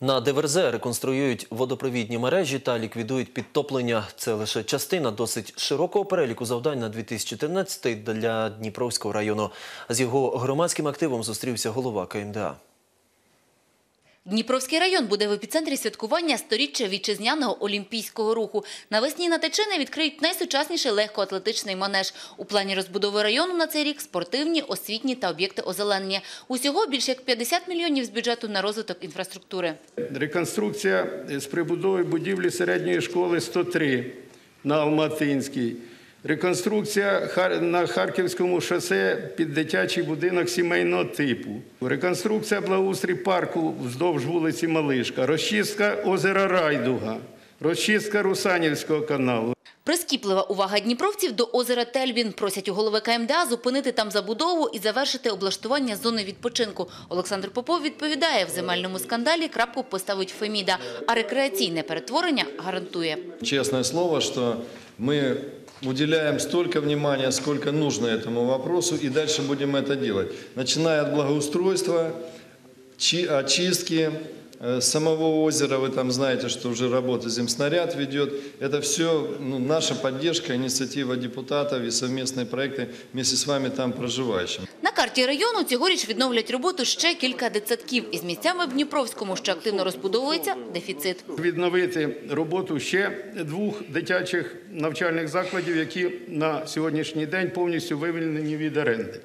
На ДВРЗ реконструюють водопровідні мережі та ліквідують підтоплення. Це лише частина досить широкого переліку завдань на 2014 для Дніпровського району. З його громадським активом зустрівся голова КМДА. Дніпровський район буде в епіцентрі святкування сторіччя вітчизняного олімпійського руху. Навесні на Тичини відкриють найсучасніший легкоатлетичний манеж. У плані розбудови району на цей рік спортивні, освітні та об'єкти озеленення. Усього більше як 50 мільйонів з бюджету на розвиток інфраструктури. Реконструкція з прибудови будівлі середньої школи 103 на Алматинській. Реконструкція Хар- на Харківському шосе під дитячий будинок сімейного типу. Реконструкція благоустрій парку вздовж вулиці Малишка. Розчистка озера Райдуга. Розчистка Русанівського каналу. Прискіплива увага дніпровців до озера Тельбін. Просять у голови КМДА зупинити там забудову і завершити облаштування зони відпочинку. Олександр Попов відповідає, в земельному скандалі крапку поставить Феміда, а рекреаційне перетворення гарантує. Честное слово, что мы уделяем столько внимания, сколько нужно этому вопросу, и дальше будем это делать. Начиная от благоустройства, чи- очистки э, самого озера, вы там знаете, что уже работа земснаряд ведет. Это все ну, наша поддержка, инициатива депутатов и совместные проекты вместе с вами там проживающим. На карті району цьогоріч відновлять роботу ще кілька дитсадків. Із місцями в Дніпровському, що активно розбудовується, дефіцит. Відновити роботу ще двох дитячих навчальних закладів, які на сьогоднішній день повністю вивільнені від оренди.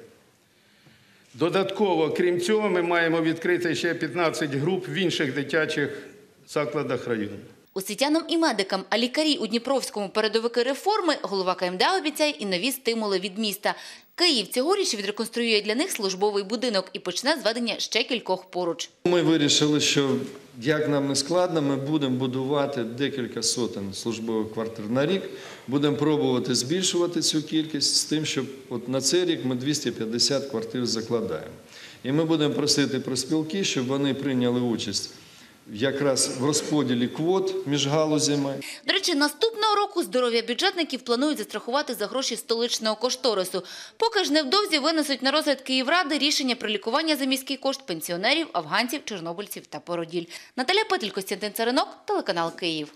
Додатково, крім цього, ми маємо відкрити ще 15 груп в інших дитячих закладах району. Освітянам і медикам, а лікарі у Дніпровському передовики реформи голова КМДА обіцяє і нові стимули від міста. Київ цьогоріч відреконструює для них службовий будинок і почне зведення ще кількох поруч. Ми вирішили, що як нам не складно, ми будемо будувати декілька сотень службових квартир на рік. Будемо пробувати збільшувати цю кількість з тим, щоб от на цей рік ми 250 квартир закладаємо. І ми будемо просити про спілки, щоб вони прийняли участь якраз в розподілі квот між галузями. До речі, наступного року здоров'я бюджетників планують застрахувати за гроші столичного кошторису. Поки ж невдовзі винесуть на розгляд Київради рішення про лікування за міський кошт пенсіонерів, афганців, чорнобильців та породіль. Наталя Петель, Костянтин Царинок, телеканал Київ.